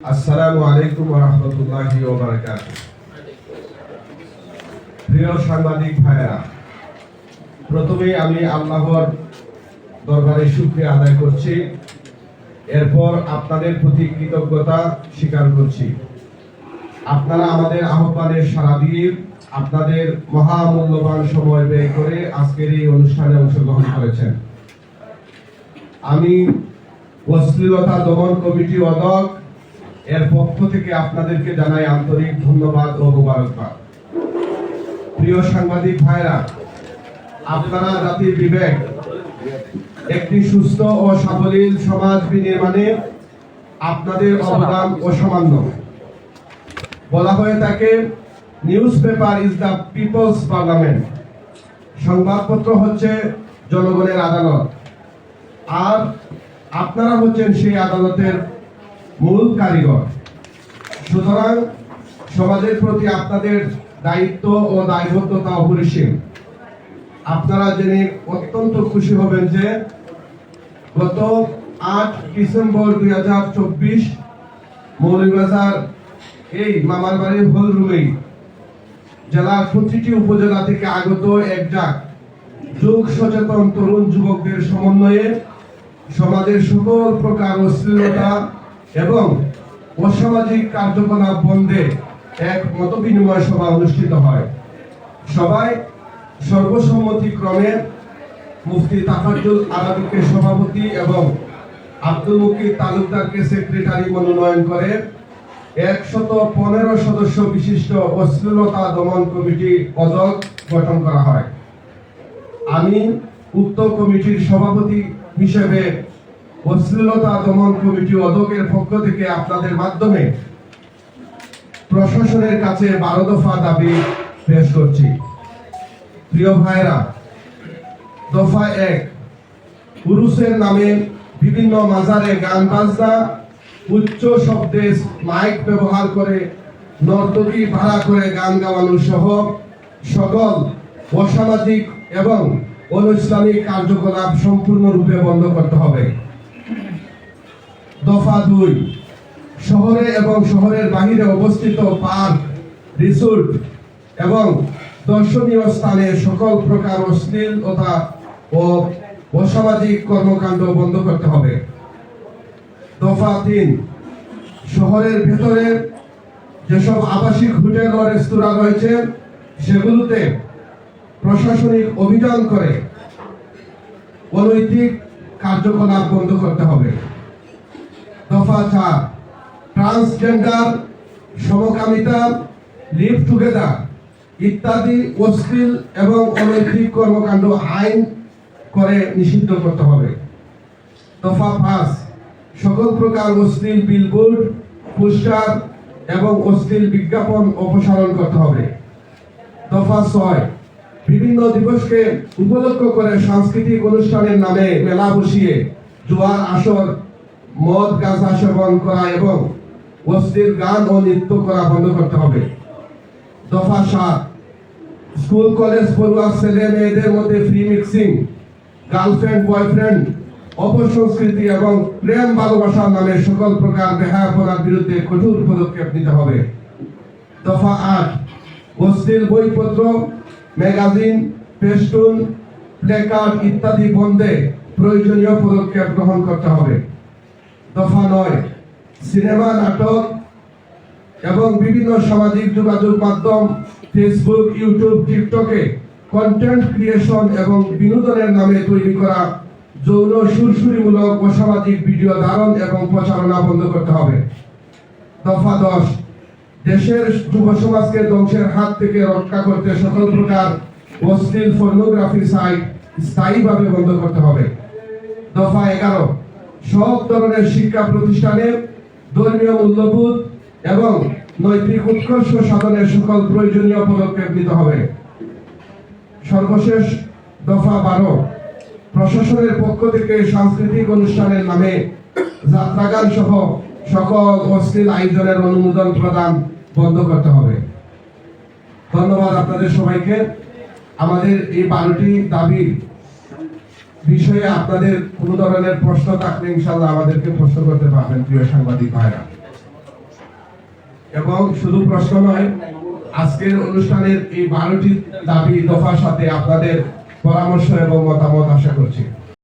আসসালামু আলাইকুম রহমতুল্লাহি প্রিয় সাংবাদিক প্রথমে আমি আল্লাহর দরবারে আদায় করছি। এরপর আপনাদের প্রতি কৃতজ্ঞতা স্বীকার করছি। আপনারা আমাদের সাড়া দিয়ে আপনাদের মহামূল্যবান সময় ব্যয় করে আজকের এই অনুষ্ঠানে অংশগ্রহণ করেছেন। আমি অশ্লীলতা দমন কমিটি এর পক্ষ থেকে আপনাদেরকে জানাই আন্তরিক ধন্যবাদ ও মোবারকবাদ। প্রিয় সাংবাদিক ভাইরা, আপনারা জাতির বিবেক, একটি সুস্থ ও সাবলীল সমাজ বিনির্মাণে আপনাদের অবদান অসামান্য। বলা হয়ে থাকে, newspaper is the people's parliament. সংবাদপত্র হচ্ছে জনগণের আদালত। আর আপনারা হচ্ছেন সেই আদালতের মূল কারিগর। সুতরাং সমাজের প্রতি আপনাদের দায়িত্ব ও দায়বদ্ধতা অপরিসীম। আপনারা জেনে অত্যন্ত খুশি হবেন যে গত আট ডিসেম্বর দুই হাজার চব্বিশ মৌলভীবাজার এই মামার বাড়ির হলরুমেই জেলার প্রতিটি উপজেলা থেকে আগত একজাক যুগ সচেতন তরুণ যুবকদের সমন্বয়ে সমাজের সকল প্রকার অশ্লীলতা এবং অসামাজিক কার্যকলাপ বন্ধে এক মত বিনিময় সভা অনুষ্ঠিত হয়। সবাই সর্বসম্মতিক্রমে মুফতি তাফাজ্জুল আরবিকে সভাপতি এবং আব্দুল মুকির তালুকদারকে সেক্রেটারি মনোনয়ন করে। একশত পনেরো সদস্য বিশিষ্ট অশ্লীলতা দমন কমিটি পদক গঠন করা হয়। আমি উক্ত কমিটির সভাপতি হিসেবে অশ্লীলতা দমন কমিটি অদকের পক্ষ থেকে আপনাদের মাধ্যমে প্রশাসনের কাছে বারো দফা দাবি পেশ করছি। প্রিয় ভাইরা, দফা এক, পুরুষের নামে বিভিন্ন মাজারে গান বাজনা, উচ্চ শব্দে মাইক ব্যবহার করে নর্তকী ভাড়া করে গান গাওয়ানো সহ সকল অসামাজিক এবং অনৈসলামিক কার্যকলাপ সম্পূর্ণরূপে বন্ধ করতে হবে। দফা দুই। শহরে এবং শহরের বাহিরে অবস্থিত পার্ক, রিসোর্ট এবং দর্শনীয় স্থানে সকল প্রকার অশ্লীলতা ও অসামাজিক কর্মকাণ্ড বন্ধ করতে হবে। দফা তিন। শহরের ভেতরে যেসব আবাসিক হোটেল ও রেস্তোরাঁ রয়েছে, সেগুলোতে প্রশাসনিক অভিযান করে অনৈতিক কার্যকলাপ বন্ধ করতে হবে। দফা ট্রান্সজেন্ডার সমকামিতা লিভ টুগেদার ইত্যাদি অশ্লীল এবং অনৈতিক কর্মকাণ্ড আইন করে নিষিদ্ধ করতে হবে। দফা পাঁচ সকল প্রকার অশ্লীল বিলবোর্ড পোস্টার এবং অশ্লীল বিজ্ঞাপন অপসারণ করতে হবে। দফা ছয়, বিভিন্ন দিবসকে উপলক্ষ করে সাংস্কৃতিক অনুষ্ঠানের নামে মেলা বসিয়ে জোয়ার আসর মদ, গাঁজা, সেবন করা এবং অশ্লীল গান ও নৃত্য করা বন্ধ করতে হবে। দফা সাত, স্কুল, কলেজ পড়ুয়া ছেলে মেয়েদের মধ্যে ফ্রি মিক্সিং গার্লফ্রেন্ড বয়ফ্রেন্ড অপসংস্কৃতি এবং প্রেম, ভালোবাসার নামে সকল প্রকার বেহায়াপনার বিরুদ্ধে কঠোর পদক্ষেপ নিতে হবে। দফা আট অশ্লীল বইপত্র, ম্যাগাজিন, পেস্টুন, প্লেকার্ড ইত্যাদি বন্ধে প্রয়োজনীয় পদক্ষেপ গ্রহণ করতে হবে। দফা নয়, সিনেমা, নাটক এবং বিভিন্ন সামাজিক যোগাযোগ মাধ্যম ফেসবুক ইউটিউব টিকটকে কন্টেন্ট ক্রিয়েশন এবং বিনোদনের নামে তৈরি করা যৌন সুরসুরিমূলক অসামাজিক ভিডিও ধারণ এবং প্রচারণা বন্ধ করতে হবে। দফা দশ, দেশের যুব সমাজকে ধ্বংসের হাত থেকে রক্ষা করতে সকল প্রকার অশ্লীল ফর্নোগ্রাফি সাইট স্থায়ীভাবে বন্ধ করতে হবে। দফা এগারো সব ধরনের শিক্ষা প্রতিষ্ঠানে ধর্মীয় মূল্যবোধ এবং নৈতিক উৎকর্ষ সাধনের সকল প্রয়োজনীয় পদক্ষেপ নিতে হবে। সর্বশেষ দফা বারো, প্রশাসনের পক্ষ থেকে সাংস্কৃতিক অনুষ্ঠানের নামে যাত্রাগান সহ সকল অশ্লীল আয়োজনের অনুমোদন প্রদান বন্ধ করতে হবে। ধন্যবাদ আপনাদের সবাইকে। আমাদের এই বারোটি দাবি বিষয়ে আপনাদের কোনো ধরনের প্রশ্ন থাকলে ইনশাল্লাহ আমাদেরকে প্রশ্ন করতে পারবেন, প্রিয় সাংবাদিক ভাইরা। এবং শুধু প্রশ্ন নয়, আজকের অনুষ্ঠানের এই বারোটি দাবি, দফার সাথে আপনাদের পরামর্শ এবং মতামত আশা করছি।